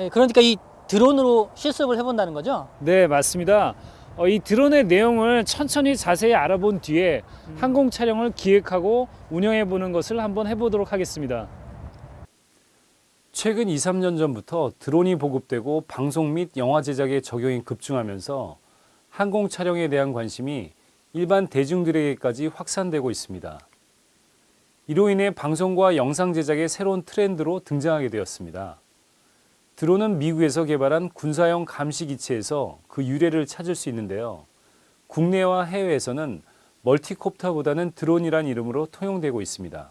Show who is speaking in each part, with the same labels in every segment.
Speaker 1: 예, 그러니까 이 드론으로 실습을 해본다는 거죠?
Speaker 2: 네, 맞습니다. 어, 이 드론의 내용을 천천히 자세히 알아본 뒤에 항공 촬영을 기획하고 운영해 보는 것을 한번 해보도록 하겠습니다. 최근 2, 3년 전부터 드론이 보급되고 방송 및 영화 제작에 적용이 급증하면서 항공 촬영에 대한 관심이 일반 대중들에게까지 확산되고 있습니다. 이로 인해 방송과 영상 제작의 새로운 트렌드로 등장하게 되었습니다. 드론은 미국에서 개발한 군사용 감시 기체에서 그 유래를 찾을 수 있는데요. 국내와 해외에서는 멀티콥터보다는 드론이란 이름으로 통용되고 있습니다.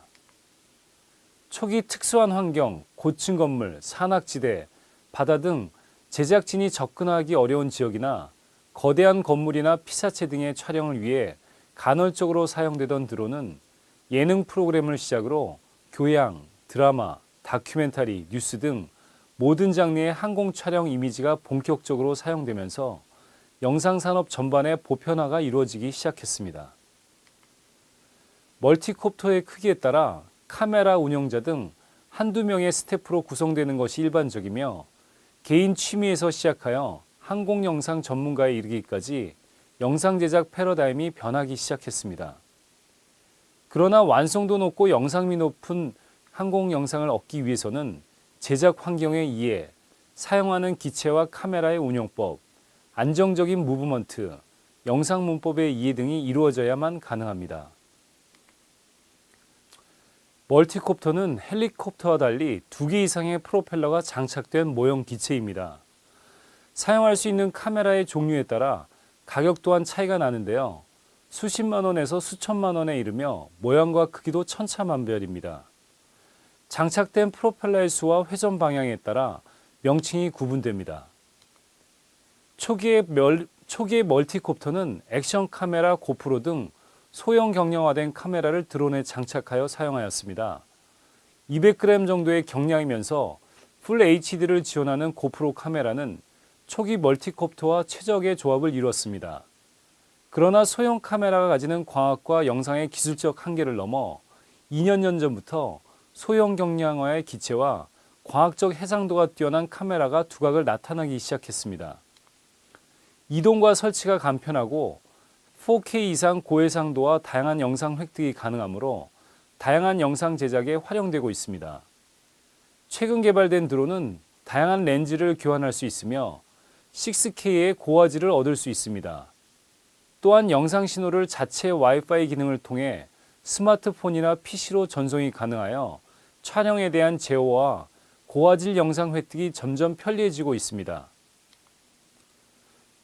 Speaker 2: 초기 특수한 환경, 고층 건물, 산악지대, 바다 등 제작진이 접근하기 어려운 지역이나 거대한 건물이나 피사체 등의 촬영을 위해 간헐적으로 사용되던 드론은 예능 프로그램을 시작으로 교양, 드라마, 다큐멘터리, 뉴스 등 모든 장르의 항공 촬영 이미지가 본격적으로 사용되면서 영상 산업 전반의 보편화가 이루어지기 시작했습니다. 멀티콥터의 크기에 따라 카메라 운영자 등 한두 명의 스태프로 구성되는 것이 일반적이며 개인 취미에서 시작하여 항공 영상 전문가에 이르기까지 영상 제작 패러다임이 변하기 시작했습니다. 그러나 완성도 높고 영상미 높은 항공 영상을 얻기 위해서는 제작 환경의 이해, 사용하는 기체와 카메라의 운용법, 안정적인 무브먼트, 영상 문법의 이해 등이 이루어져야만 가능합니다. 멀티콥터는 헬리콥터와 달리 두 개 이상의 프로펠러가 장착된 모형 기체입니다. 사용할 수 있는 카메라의 종류에 따라 가격 또한 차이가 나는데요. 수십만 원에서 수천만 원에 이르며 모양과 크기도 천차만별입니다. 장착된 프로펠러의 수와 회전 방향에 따라 명칭이 구분됩니다. 초기의, 멸, 초기의 멀티콥터는 액션 카메라 고프로 등 소형 경량화된 카메라를 드론에 장착하여 사용하였습니다. 200g 정도의 경량이면서 풀 HD를 지원하는 고프로 카메라는 초기 멀티콥터와 최적의 조합을 이루었습니다. 그러나 소형 카메라가 가지는 광학과 영상의 기술적 한계를 넘어 2년 전 전부터 소형 경량화의 기체와 과학적 해상도가 뛰어난 카메라가 두각을 나타나기 시작했습니다. 이동과 설치가 간편하고 4K 이상 고해상도와 다양한 영상 획득이 가능하므로 다양한 영상 제작에 활용되고 있습니다. 최근 개발된 드론은 다양한 렌즈를 교환할 수 있으며 6K의 고화질을 얻을 수 있습니다. 또한 영상 신호를 자체 와이파이 기능을 통해 스마트폰이나 PC로 전송이 가능하여 촬영에 대한 제어와 고화질 영상 획득이 점점 편리해지고 있습니다.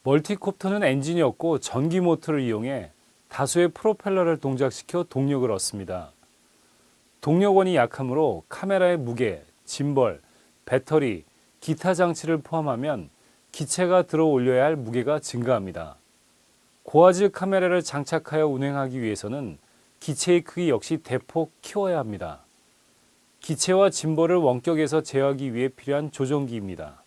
Speaker 2: 멀티콥터는 엔진이 없고 전기 모터를 이용해 다수의 프로펠러를 동작시켜 동력을 얻습니다. 동력원이 약하므로 카메라의 무게, 짐벌, 배터리, 기타 장치를 포함하면 기체가 들어 올려야 할 무게가 증가합니다. 고화질 카메라를 장착하여 운행하기 위해서는 기체의 크기 역시 대폭 키워야 합니다. 기체와 짐벌을 원격에서 제어하기 위해 필요한 조종기입니다.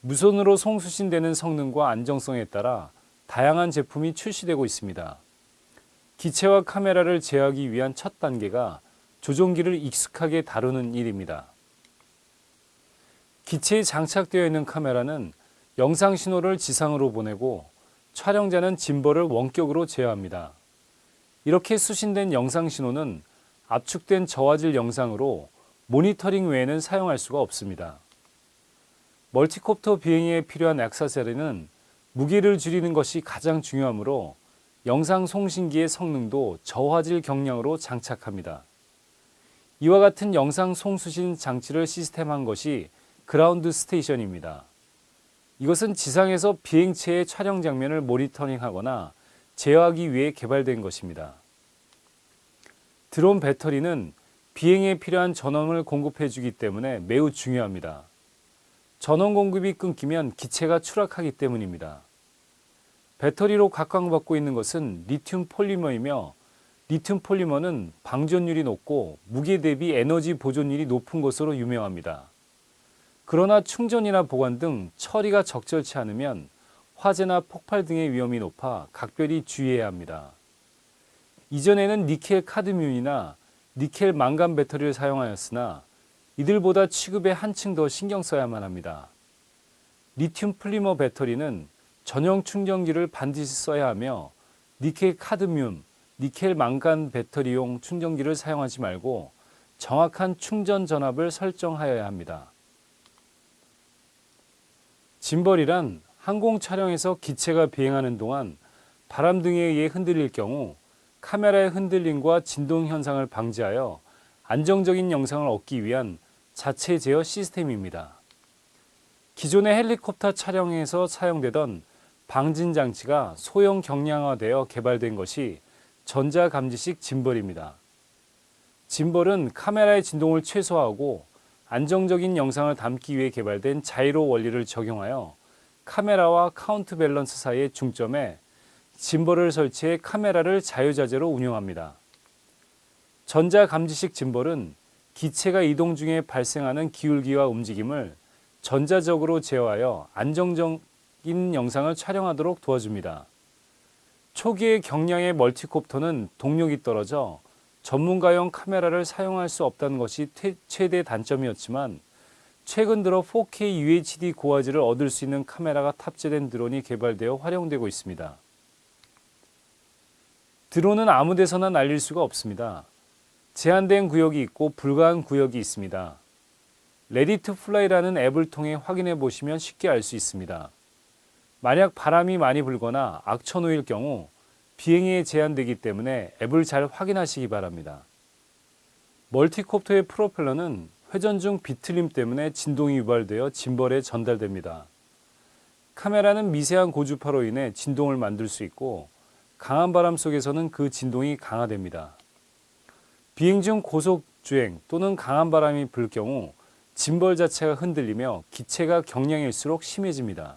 Speaker 2: 무선으로 송수신되는 성능과 안정성에 따라 다양한 제품이 출시되고 있습니다. 기체와 카메라를 제어하기 위한 첫 단계가 조종기를 익숙하게 다루는 일입니다. 기체에 장착되어 있는 카메라는 영상 신호를 지상으로 보내고 촬영자는 짐벌을 원격으로 제어합니다. 이렇게 수신된 영상 신호는 압축된 저화질 영상으로 모니터링 외에는 사용할 수가 없습니다. 멀티콥터 비행에 필요한 액세서리는 무게를 줄이는 것이 가장 중요하므로 영상 송신기의 성능도 저화질 경량으로 장착합니다. 이와 같은 영상 송수신 장치를 시스템한 것이 그라운드 스테이션입니다. 이것은 지상에서 비행체의 촬영 장면을 모니터링하거나 제어하기 위해 개발된 것입니다. 드론 배터리는 비행에 필요한 전원을 공급해 주기 때문에 매우 중요합니다. 전원 공급이 끊기면 기체가 추락하기 때문입니다. 배터리로 각광받고 있는 것은 리튬 폴리머이며 리튬 폴리머는 방전율이 높고 무게 대비 에너지 보존율이 높은 것으로 유명합니다. 그러나 충전이나 보관 등 처리가 적절치 않으면 화재나 폭발 등의 위험이 높아 각별히 주의해야 합니다. 이전에는 니켈 카드뮴이나 니켈 망간 배터리를 사용하였으나 이들보다 취급에 한층 더 신경 써야만 합니다. 리튬 플리머 배터리는 전용 충전기를 반드시 써야 하며 니켈 카드뮴, 니켈 망간 배터리용 충전기를 사용하지 말고 정확한 충전 전압을 설정하여야 합니다. 짐벌이란 항공 촬영에서 기체가 비행하는 동안 바람 등에 의해 흔들릴 경우 카메라의 흔들림과 진동 현상을 방지하여 안정적인 영상을 얻기 위한 자체 제어 시스템입니다. 기존의 헬리콥터 촬영에서 사용되던 방진 장치가 소형 경량화되어 개발된 것이 전자감지식 짐벌입니다. 짐벌은 카메라의 진동을 최소화하고 안정적인 영상을 담기 위해 개발된 자이로 원리를 적용하여 카메라와 카운트 밸런스 사이의 중점에 짐벌을 설치해 카메라를 자유자재로 운영합니다. 전자감지식 짐벌은 기체가 이동 중에 발생하는 기울기와 움직임을 전자적으로 제어하여 안정적인 영상을 촬영하도록 도와줍니다. 초기의 경량의 멀티콥터는 동력이 떨어져 전문가용 카메라를 사용할 수 없다는 것이 퇴- 최대 단점이었지만 최근 들어 4K UHD 고화질을 얻을 수 있는 카메라가 탑재된 드론이 개발되어 활용되고 있습니다. 드론은 아무 데서나 날릴 수가 없습니다. 제한된 구역이 있고 불가한 구역이 있습니다. 레디트 플라이라는 앱을 통해 확인해 보시면 쉽게 알 수 있습니다. 만약 바람이 많이 불거나 악천후일 경우 비행에 제한되기 때문에 앱을 잘 확인하시기 바랍니다. 멀티콥터의 프로펠러는 회전 중 비틀림 때문에 진동이 유발되어 짐벌에 전달됩니다. 카메라는 미세한 고주파로 인해 진동을 만들 수 있고 강한 바람 속에서는 그 진동이 강화됩니다. 비행 중 고속 주행 또는 강한 바람이 불 경우 짐벌 자체가 흔들리며 기체가 경량일수록 심해집니다.